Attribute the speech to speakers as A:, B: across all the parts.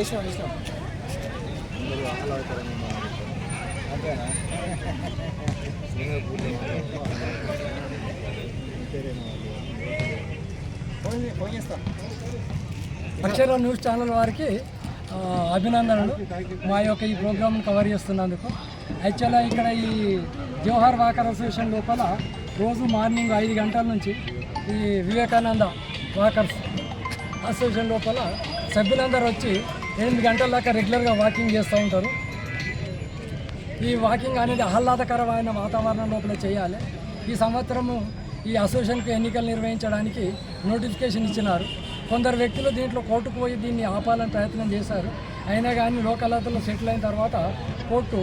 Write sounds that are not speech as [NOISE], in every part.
A: ఇష్టం ఇష్టం. అందరూ ఆహ్లాదకరంగా అవుతారని అంతేనా? ఫోన్
B: అక్షర న్యూస్ ఛానల్ వారికి అభినందనలు. మా యొక్క ఈ ప్రోగ్రామ్ కవర్ చేస్తున్నందుకు. యాక్చువల్గా ఇక్కడ ఈ జవహర్ వాకర్ అసోసియేషన్ లోపల రోజు మార్నింగ్ ఐదు గంటల నుంచి ఈ వివేకానంద వాకర్స్ అసోసియేషన్ లోపల సభ్యులందరూ వచ్చి ఎనిమిది గంటల దాకా రెగ్యులర్గా వాకింగ్ చేస్తూ ఉంటారు. ఈ వాకింగ్ అనేది ఆహ్లాదకరమైన వాతావరణం లోపల చేయాలి. ఈ సంవత్సరము ఈ అసోసియేషన్కి ఎన్నికలు నిర్వహించడానికి నోటిఫికేషన్ ఇచ్చినారు. కొందరు వ్యక్తులు దీంట్లో కోర్టుకు పోయి దీన్ని ఆపాలని ప్రయత్నం చేశారు. అయినా కానీ లోక్ సెటిల్ అయిన తర్వాత కోర్టు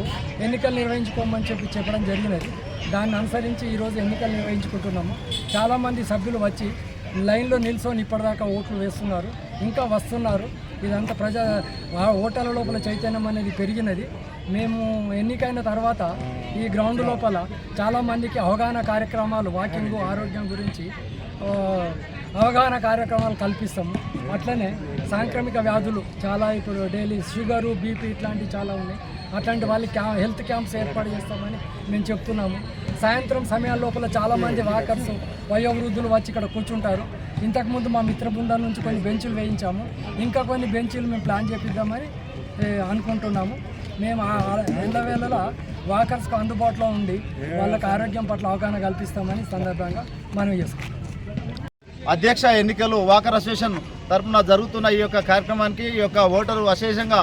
B: ఎన్నికలు నిర్వహించుకోమని చెప్పి చెప్పడం జరిగినది. దాన్ని అనుసరించి ఈరోజు ఎన్నికలు నిర్వహించుకుంటున్నాము. చాలామంది సభ్యులు వచ్చి లైన్లో నిల్చొని ఇప్పటిదాకా ఓట్లు వేస్తున్నారు ఇంకా వస్తున్నారు. ఇదంతా ప్రజా ఓటర్ల లోపల చైతన్యం అనేది పెరిగినది. మేము ఎన్నికైన తర్వాత ఈ గ్రౌండ్ లోపల చాలామందికి అవగాహన కార్యక్రమాలు వాకింగ్ ఆరోగ్యం గురించి అవగాహన కార్యక్రమాలు కల్పిస్తాము. అట్లనే సాంక్రమిక వ్యాధులు చాలా ఇప్పుడు డైలీ షుగరు బీపీ ఇట్లాంటివి చాలా ఉన్నాయి. అట్లాంటి వాళ్ళకి క్యా హెల్త్ క్యాంప్స్ ఏర్పాటు చేస్తామని మేము చెప్తున్నాము. సాయంత్రం సమయాల లోపల చాలామంది వాకర్స్ వయోవృద్ధులు వచ్చి ఇక్కడ కూర్చుంటారు. ఇంతకుముందు మా మిత్ర బృందం నుంచి కొన్ని బెంచులు వేయించాము. ఇంకా కొన్ని బెంచులు మేము ప్లాన్ చేపిద్దామని అనుకుంటున్నాము. మేము ఎండ ఎండవేళలా వాకర్స్కు అందుబాటులో ఉండి వాళ్ళకి ఆరోగ్యం పట్ల అవగాహన కల్పిస్తామని సందర్భంగా మనం చేసుకుంటాం
A: అధ్యక్ష ఎన్నికలు వాకర్ అసోసియేషన్ తరపున జరుగుతున్న ఈ యొక్క కార్యక్రమానికి ఈ యొక్క ఓటరు అశేషంగా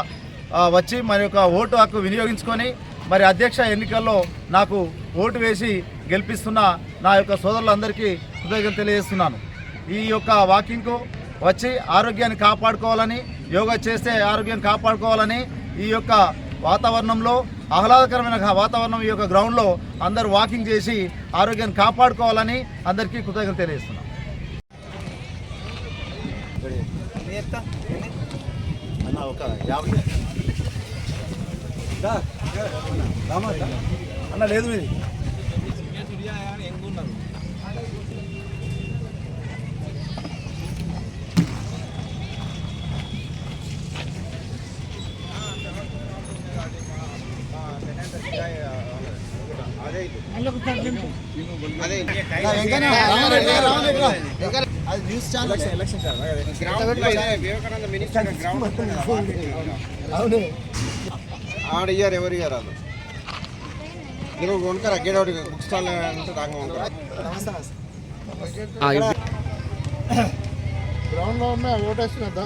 A: వచ్చి మరి యొక్క ఓటు హక్కు వినియోగించుకొని మరి అధ్యక్ష ఎన్నికల్లో నాకు ఓటు వేసి గెలిపిస్తున్న నా యొక్క సోదరులందరికీ కృతజ్ఞతలు తెలియజేస్తున్నాను. ఈ యొక్క వాకింగ్కు వచ్చి ఆరోగ్యాన్ని కాపాడుకోవాలని యోగా చేస్తే ఆరోగ్యాన్ని కాపాడుకోవాలని ఈ యొక్క వాతావరణంలో ఆహ్లాదకరమైన వాతావరణం ఈ యొక్క గ్రౌండ్లో అందరూ వాకింగ్ చేసి ఆరోగ్యాన్ని కాపాడుకోవాలని అందరికీ కృతజ్ఞత తెలియజేస్తున్నాను. ఒక యాభై. అన్న లేదు మీది. అది న్యూస్ ఛానల్ ఎలక్షన్ [LAUGHS] అవును.
C: ఆడ ఇయ్యారు ఎవరు ఇయ్యారు వాళ్ళు? ನೀವು ಕೊಡ್ತಾರ ಗೇಟ್ ಅವ್ರಿಗೆ ಬುಕ್ ಸ್ಟಾಲ್ ಅಂತ ತಾಂಗ
A: గ్రౌండ్ లో ఉన్నా ఓటేస్తున్నా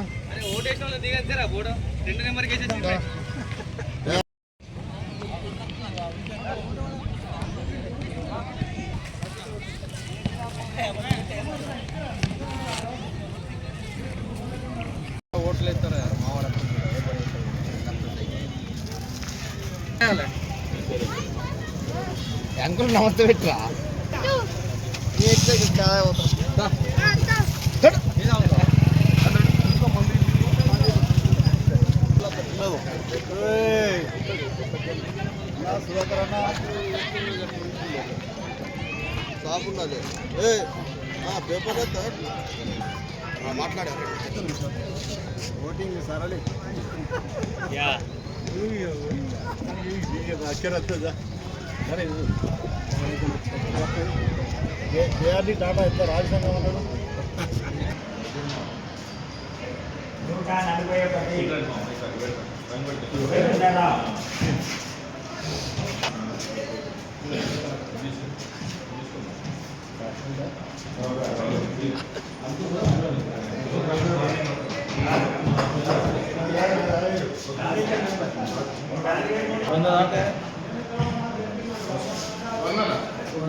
C: అంకుల్ నమస్తే పెట్టరా సాపున్నది ఏ పేపర్ మాట్లాడారు
A: ఓటింగ్ సరళి అక్షరత్తదా జేఆర్డి టాటా ఎంత రాజసంఘం ఉన్నాడు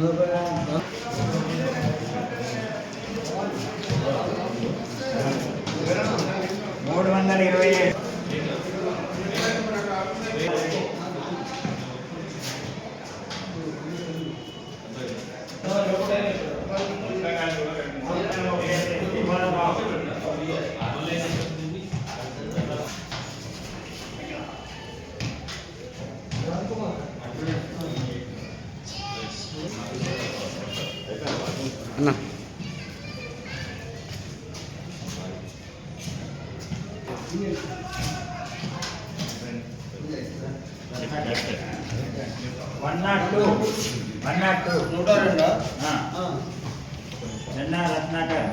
D: মনে করেন one nought two one nought two నూట రెండు చెన్నా రత్నాకర్